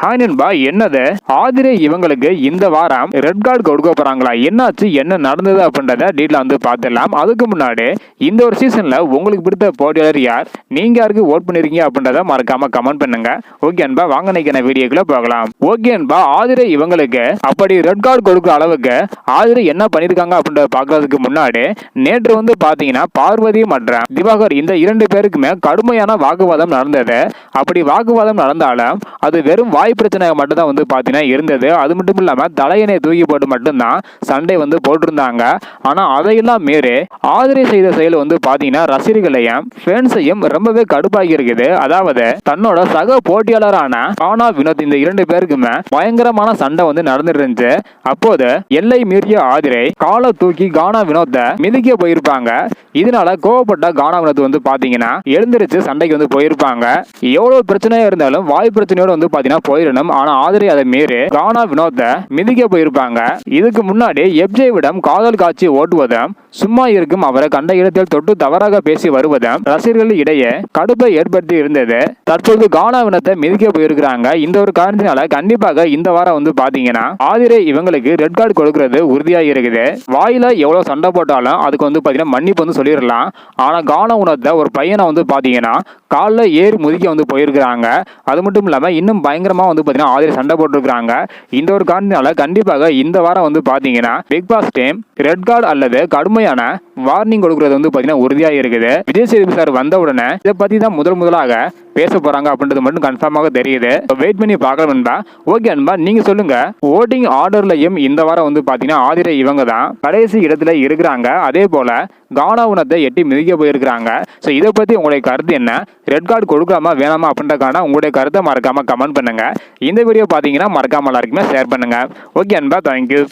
Hi நண்பா என்னது? ஆதிரை இவங்களுக்கு இந்த வாரம் ரெட் கார்டு கொடுக்க போறாங்களா? என்னாச்சு? என்ன நடந்தது அப்படின்றத டீட்டெயில் வந்து பார்த்துடலாம். அதுக்கு முன்னாடி இந்த ஒரு சீசன்ல உங்களுக்கு பிடித்த போட்டியாளர் யார்? நீங்க யாருக்கு ஓட் பண்ணிருக்கீங்க அப்படின்றத மறக்காம கமெண்ட் பண்ணுங்க. ஓகே அன்பா வாங்க நினைக்கிற வீடியோக்குள்ள போகலாம். ஓகே அன்பா ஆதிரை இவங்களுக்கு அப்படி ரெட் கார்டு கொடுக்குற அளவுக்கு ஆதிரை என்ன பண்ணிருக்காங்க அப்படின்றத பார்க்கறதுக்கு முன்னாடி நேற்று வந்து பாத்தீங்கன்னா பார்வதி மற்றும் திவாகர் இந்த இரண்டு பேருக்குமே கடுமையான வாக்குவாதம் நடந்தது. அப்படி வாக்குவாதம் நடந்தாலும் அது வெறும் வாய் பிரச்சனை மட்டும் தான் வந்து பாத்தீங்கன்னா இருந்தது. அது மட்டும் இல்லாம தலையணை தூக்கி போட்டு மட்டும்தான் சண்டை வந்து போட்டிருந்தாங்க. ஆனா அதையெல்லாம் மீறி ஆதரவு செய்த செயல் வந்து பார்த்தீங்கன்னா ரசிகர்களையும் ஃபேன்ஸையும் ரொம்பவே கடுப்பாகி இருக்குது. அதாவது தன்னோட சக போட்டியாளரான கானா வினோத் இந்த இரண்டு பேருக்குமே பயங்கரமான சண்டை வந்து நடந்துட்டு இருந்துச்சு அப்போது எல்லை மீறிய ஆதிரை காலை தூக்கி கானா வினோத்தை மிதிக்க போயிருப்பாங்க. இதனால கோவப்பட்ட கானா வினோத் வந்து பாத்தீங்கன்னா எழுந்திருச்சு சண்டைக்கு வந்து போயிருப்பாங்க. எவ்வளவு பிரச்சனையா இருந்தாலும் வாய் பிரச்சனையோட வந்து பாத்தீங்கன்னா போயிடணும். ஆனா ஆதிரை அதை மீறி கானா வினோத்தை மிதிக்க போயிருப்பாங்க. இதுக்கு முன்னாடி எப்ஜேவிடம் காதல் காட்சி ஓட்டுவதும் சும்மா இருக்கும் அவரை கண்ட இடத்தில் தொட்டு தவறாக பேசி வருவதும். ரசிகர்கள் இடையே கடுப்பை ஏற்படுத்தி இருந்தது. தற்பொழுது கானாவினத்தை மிதிக்க போயிருக்கிறாங்க. இந்த ஒரு காரணத்தினால கண்டிப்பாக இந்த வாரம் வந்து பாத்தீங்கன்னா ஆதிரை இவங்களுக்கு ரெட் கார்டு கொடுக்கறது உறுதியா இருக்குது. வாயில எவ்வளவு சண்டை போட்டாலும் அதுக்கு வந்து பாத்தீங்கன்னா மன்னிப்பு வந்து சொல்லிடலாம். ஆனா கான உணத்தை ஒரு பையனை வந்து பாத்தீங்கன்னா காலில் ஏறி முதிக்க வந்து போயிருக்கிறாங்க. அது மட்டும் இல்லாமல் இன்னும் பயங்கரமாக வந்து பார்த்தீங்கன்னா ஆதிரி சண்டை போட்டிருக்கிறாங்க. இந்த ஒரு காரணத்தினால கண்டிப்பாக இந்த வாரம் வந்து பார்த்தீங்கன்னா பிக் பாஸ் டேம் ரெட் கார்டு அல்லது கடுமையான வார்னிங் கொடுக்கறது வந்து பார்த்தீங்கன்னா உறுதியாக இருக்குது. விஜய் சேதுபதி சார் வந்த உடனே இதை பற்றி தான் முதல் முதலாக பேச போறாங்க அப்படின்றது மட்டும் கன்ஃபார்மாக தெரியுது. வெயிட் பண்ணி பார்க்கலாம் நண்பா. ஓகே நண்பா நீங்க சொல்லுங்க. ஓட்டிங் ஆர்டர்லயும் இந்த வாரம் வந்து பாத்தீங்கன்னா ஆதிரை இவங்க தான். கடைசி இடத்துல இருக்கிறாங்க. அதே போல கானா உணத்தை எட்டி மிதிக்க போயிருக்கிறாங்க. ஸோ இதை பத்தி உங்களுடைய கருத்து என்ன? ரெட் கார்டு கொடுக்காம வேணாமா அப்படின்றக்கான உங்களுடைய கருத்தை மறக்காம கமெண்ட் பண்ணுங்க. இந்த வீடியோ பாத்தீங்கன்னா மறக்காம எல்லாருக்குமே ஷேர் பண்ணுங்க. ஓகே அன்பா தேங்க்யூ